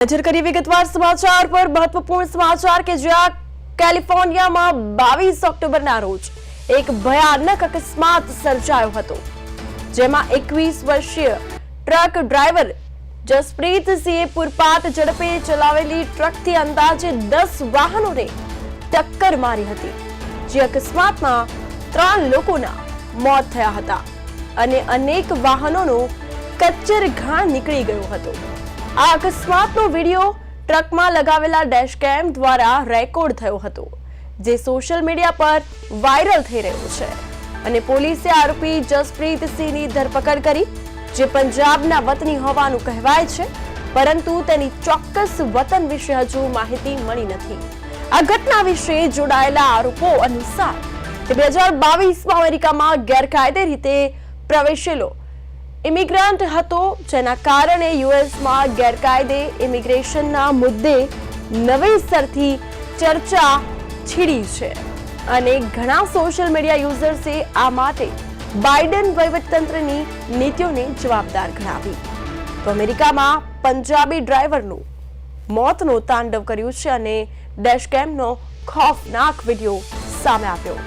નજર કરી વિગતવાર સમાચાર પર મહત્વપૂર્ણ સમાચાર કે જ્યાં કેલિફોર્નિયામાં બાવીસ ઓક્ટોબરના રોજ એક ભયાનક અકસ્માત સર્જાયો હતો, જેમાં એકવીસ વર્ષીય ટ્રક ડ્રાઈવર જસપ્રીત સિંહે પૂરપાટ ઝડપે ચલાવેલી ટ્રકથી અંદાજે દસ વાહનોને ટક્કર મારી હતી, જે અકસ્માતમાં ત્રણ લોકોના મોત થયા હતા અને અનેક વાહનોનો કચ્ચર ઘાણ નીકળી ગયો હતો. આ અકસ્માતનો વીડિયો ટ્રકમાં લગાવેલા ડેશકેમ દ્વારા રેકોર્ડ થયો હતો, જે સોશિયલ મીડિયા પર વાયરલ થઈ રહ્યો છે. અને પોલીસે આરોપી જસપ્રીત સિંહની ધરપકડ કરી, જે પંજાબના વતની હોવાનું કહેવાય છે, પરંતુ તેની ચોક્કસ વતન વિશે હજુ માહિતી મળી નથી. આ ઘટના વિશે જોડાયેલા આરોપો અનુસાર બે હજાર બાવીસમાં અમેરિકામાં ગેરકાયદે રીતે પ્રવેશેલો ઇમિગ્રન્ટ હતો, જેના કારણે યુએસમાં ગેરકાયદે ઇમિગ્રેશનના મુદ્દે નવેસરથી ચર્ચા છીડી છે. અને ઘણા સોશિયલ મીડિયા યુઝર્સે આ માટે બાઇડન વહીવટતંત્રની નીતિઓને જવાબદાર ગણાવી. તો અમેરિકામાં પંજાબી ડ્રાઈવરનું મોતનું તાંડવ કર્યું છે અને ડેશકેમનો ખોફનાક વીડિયો સામે આવ્યો.